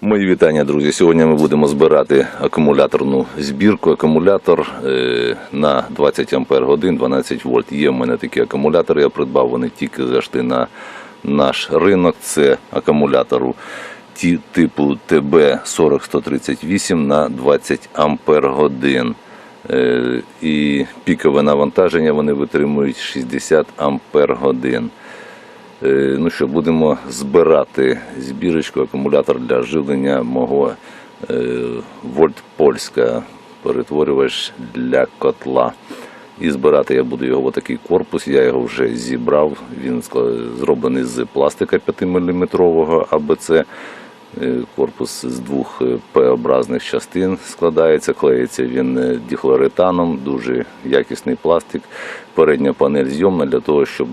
Мої вітання, друзі. Сьогодні ми будемо збирати акумуляторну збірку. Акумулятор е, на 20 ампер годин, 12 вольт. Є в мене такі акумулятори. Я придбав вони тільки зайшли на наш ринок. Це акумулятору типу ТБ 40138 на 20 ампер годин. Е, І пікове навантаження вони витримують 60 ампер годин. Е, Ну що, будемо збирати збірочку, акумулятор для живлення мого е, Вольт Польська, перетворювач для котла. І збирати я буду його в такий корпус, я його вже зібрав. Він зроблений з пластика 5-мм АБЦ. Е, Корпус з двох П-образних частин складається, клеїться він діхлоретаном, дуже якісний пластик. Передня панель зйомна для того, щоб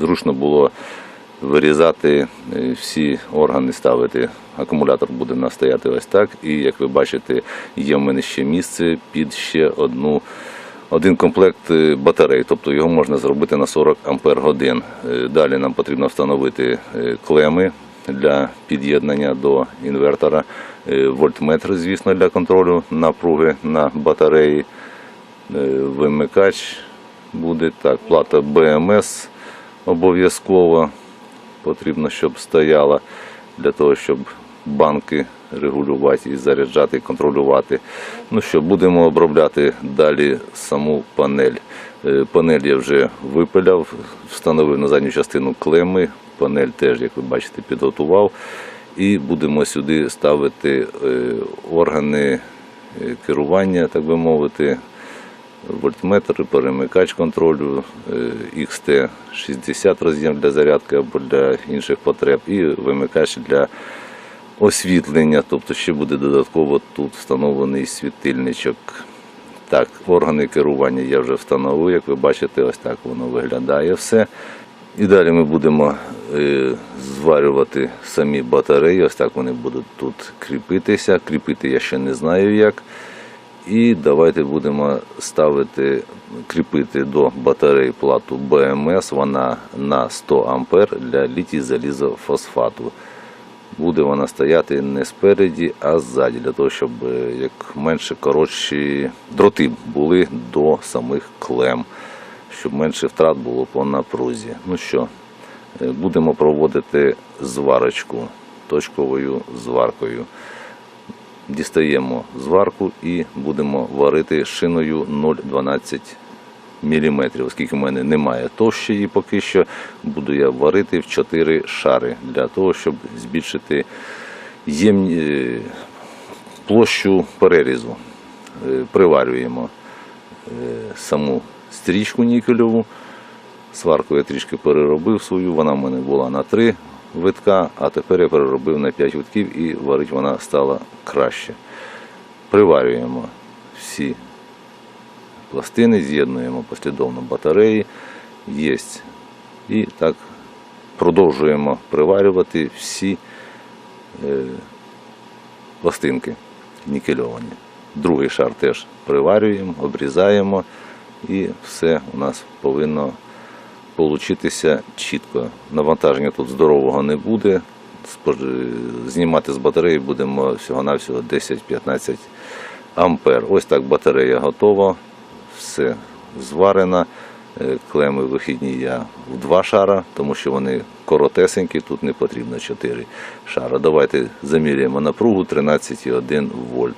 зручно було вирізати е, всі органи, ставити. Акумулятор буде настояти ось так. І як ви бачите, є в мене ще місце під ще одну. Один комплект е, батарей, тобто його можна зробити на 40 ампер годин. Е, Далі нам потрібно встановити клеми для під'єднання до інвертора, вольтметр, звісно, для контролю напруги на батареї, вимикач буде так, плата БМС обов'язково потрібно, щоб стояла для того, щоб банки регулювати і заряджати, і контролювати. Ну що, будемо обробляти далі саму панель. Е, Панель я вже випиляв, встановив на задню частину клеми. Панель теж, як ви бачите, підготував. І будемо сюди ставити е, органи е, керування, так би мовити, вольтметр, перемикач контролю, е, XT60 роз'єм для зарядки або для інших потреб, і вимикач для освітлення. Тобто ще буде додатково тут встановлений світильничок. Так, органи керування я вже встановив, як ви бачите, ось так воно виглядає все. І далі ми будемо е, зварювати самі батареї. Ось так вони будуть тут кріпитися. Кріпити я ще не знаю як. І давайте будемо ставити, кріпити до батареї плату БМС. Вона на 100 ампер для літій залізофосфату. Буде вона стояти не спереді, а ззаді, для того, щоб е, як менше коротші дроти були до самих клем, щоб менше втрат було по напрузі. Ну що, е, будемо проводити зварочку точковою зваркою. Дістаємо зварку і будемо варити шиною 0,12 мм. Оскільки в мене немає товщої поки що, буду я варити в 4 шари для того, щоб збільшити єм... е, площу перерізу. Е, Приварюємо е, саму стрічку нікельову. Сварку я трішки переробив свою, вона в мене була на 3 витка, а тепер я переробив на 5 витків і варить вона стала краще. Приварюємо всі пластини, з'єднуємо послідовно батареї. Є. І так продовжуємо приварювати всі е, пластинки нікельовані. Другий шар теж приварюємо, обрізаємо і все у нас повинно получитися чітко. Навантаження тут здорового не буде. Знімати з батареї будемо всього-навсього 10-15 ампер. Ось так батарея готова, все зварено. Е, Клеми вихідні я в два шара, тому що вони коротесенькі, тут не потрібно 4 шара. Давайте заміряємо напругу 13,1 вольт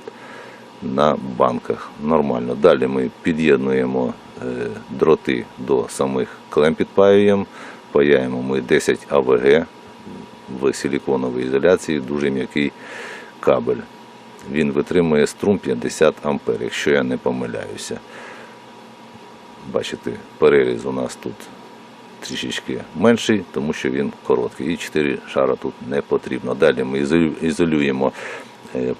на банках. Нормально. Далі ми під'єднуємо е, дроти до самих клем підпаюємо. Паяємо ми 10 АВГ в силіконовій ізоляції, дуже м'який кабель. Він витримує струм 50 А, якщо я не помиляюся. Бачите, переріз у нас тут трішечки менший, тому що він короткий. І 4 шара тут не потрібно. Далі ми ізолю- ізолюємо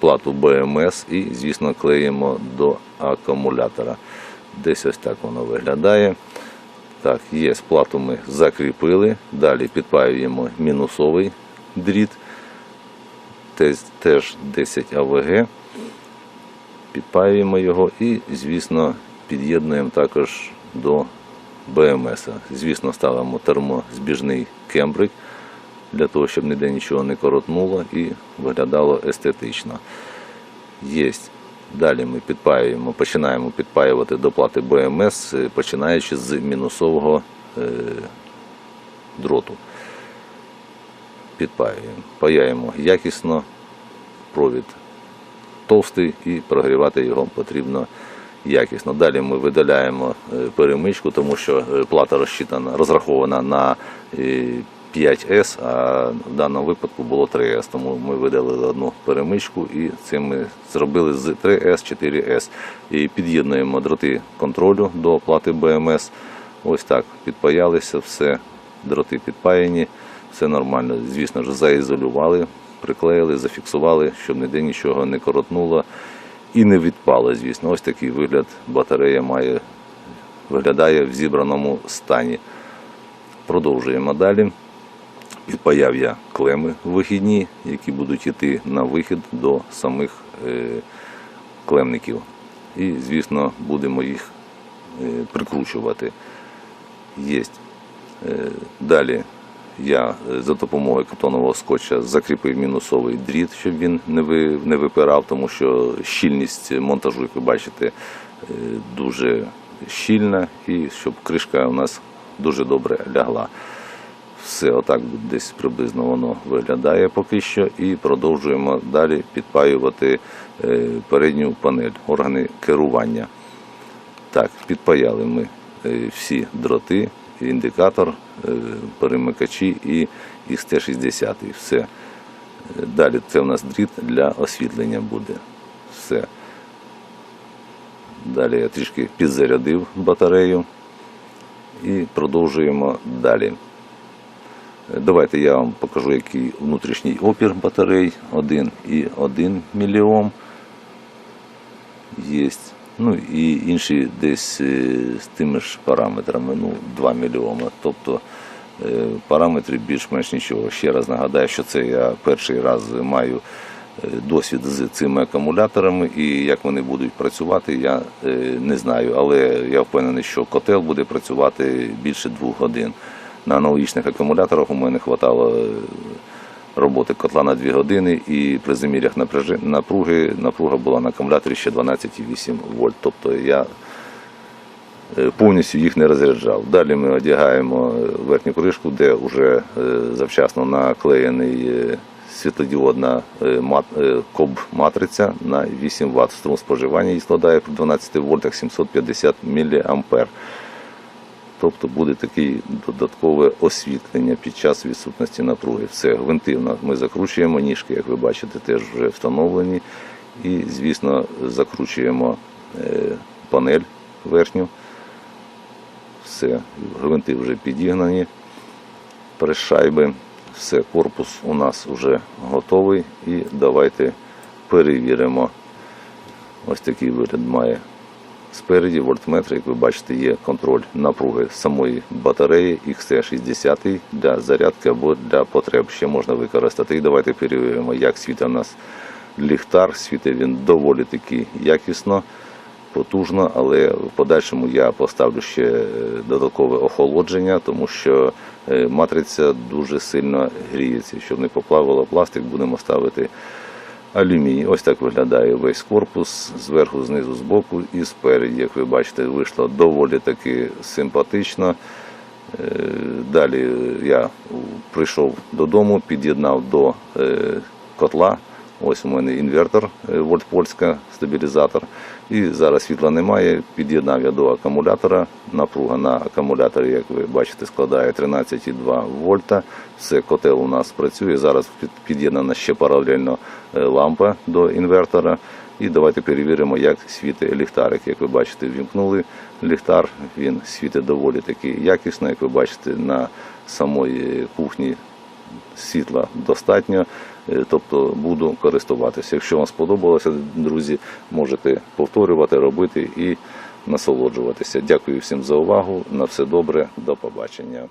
плату БМС і, звісно, клеїмо до акумулятора. Десь ось так воно виглядає. Так, є плату ми закріпили. Далі підпаюємо мінусовий дріт. Теж 10 АВГ. Підпаюємо його і, звісно, під'єднуємо також до БМС. Звісно, ставимо термозбіжний кембрик для того, щоб ніде нічого не коротнуло і виглядало естетично. Єсть. Далі ми підпаюємо, починаємо підпаювати до плати БМС, е, починаючи з мінусового е, дроту. Підпаюємо, паяємо якісно, провід товстий і прогрівати його потрібно якісно. Далі ми видаляємо е, перемичку, тому що е, плата розрахована на 5С, а в даному випадку було 3С. Тому ми видалили одну перемичку і це ми зробили з 3С, 4С. І під'єднуємо дроти контролю до плати БМС. Ось так підпаялися, все, дроти підпаяні, все нормально. Звісно ж, заізолювали, приклеїли, зафіксували, щоб ніде нічого не коротнуло і не відпало, звісно. Ось такий вигляд батарея має, виглядає в зібраному стані. Продовжуємо далі. Підпаяв я клеми вихідні, які будуть йти на вихід до самих е, клемників. І, звісно, будемо їх е, прикручувати. Єсть. Е, Далі я за допомогою картонового скотча закріпив мінусовий дріт, щоб він не випирав, тому що щільність монтажу, як ви бачите, дуже щільна, і щоб кришка у нас дуже добре лягла. Все отак десь приблизно воно виглядає поки що. І продовжуємо далі підпаювати е, передню панель, органи керування. Так, підпаяли ми е, всі дроти, індикатор, е, перемикачі і XT60. Все. Далі це в нас дріт для освітлення буде. Все. Далі я трішки підзарядив батарею і продовжуємо далі. Давайте я вам покажу, який внутрішній опір батарей 1,1 мільйом є. Ну і інші десь е, з тими ж параметрами, ну 2 мільйоми. Тобто е, параметри більш-менш нічого. Ще раз нагадаю, що це я перший раз маю е, досвід з цими акумуляторами, і як вони будуть працювати, я не знаю. Але я впевнений, що котел буде працювати більше двох годин. На аналогічних акумуляторах у мене вистачало роботи котла на 2 години, і при замірях напруги напруга була на акумуляторі ще 12,8 вольт. Тобто я е, повністю їх не розряджав. Далі ми одягаємо е, верхню кришку, де вже е, завчасно наклеєний е, світлодіодна е, мат- е, коб-матриця на 8 Вт. Струм споживання її складає при 12 вольтах 750 мА. Тобто буде таке додаткове освітлення під час відсутності напруги. Все гвинтивно ми закручуємо ніжки, як ви бачите, теж вже встановлені. І, звісно, закручуємо е, панель верхню. Все, гвинти вже підігнані, прес-шайби. Все, корпус у нас вже готовий. І давайте перевіримо. Ось такий вигляд має Спереді вольтметр, як ви бачите, є контроль напруги самої батареї XT60 для зарядки або для потреб. Ще можна використати. І давайте перевіримо, як світить у нас ліхтар. Світить він доволі таки якісно, потужно, але в подальшому я поставлю ще е, додаткове охолодження, тому що е, матриця дуже сильно гріється. Щоб не поплавило пластик, будемо ставити алюміній. Ось так виглядає весь корпус зверху, знизу, збоку і спереді. Як ви бачите, вийшло доволі таки симпатично. Е, Далі я прийшов додому, під'єднав до е, котла. Ось у мене інвертор е, вольтпольська, стабілізатор. І зараз світла немає. Під'єднав я до акумулятора. Напруга на акумуляторі, як ви бачите, складає 13,2 вольта. Все, котел у нас працює. Зараз під'єднана ще паралельно е, лампа до інвертора. І давайте перевіримо, як світить ліхтарик. Як ви бачите, вімкнули ліхтар. Він світить доволі таки якісно. Як ви бачите, на самої кухні світла достатньо, е, тобто буду користуватися. Якщо вам сподобалося, друзі, можете повторювати, робити і насолоджуватися. Дякую всім за увагу. На все добре, до побачення.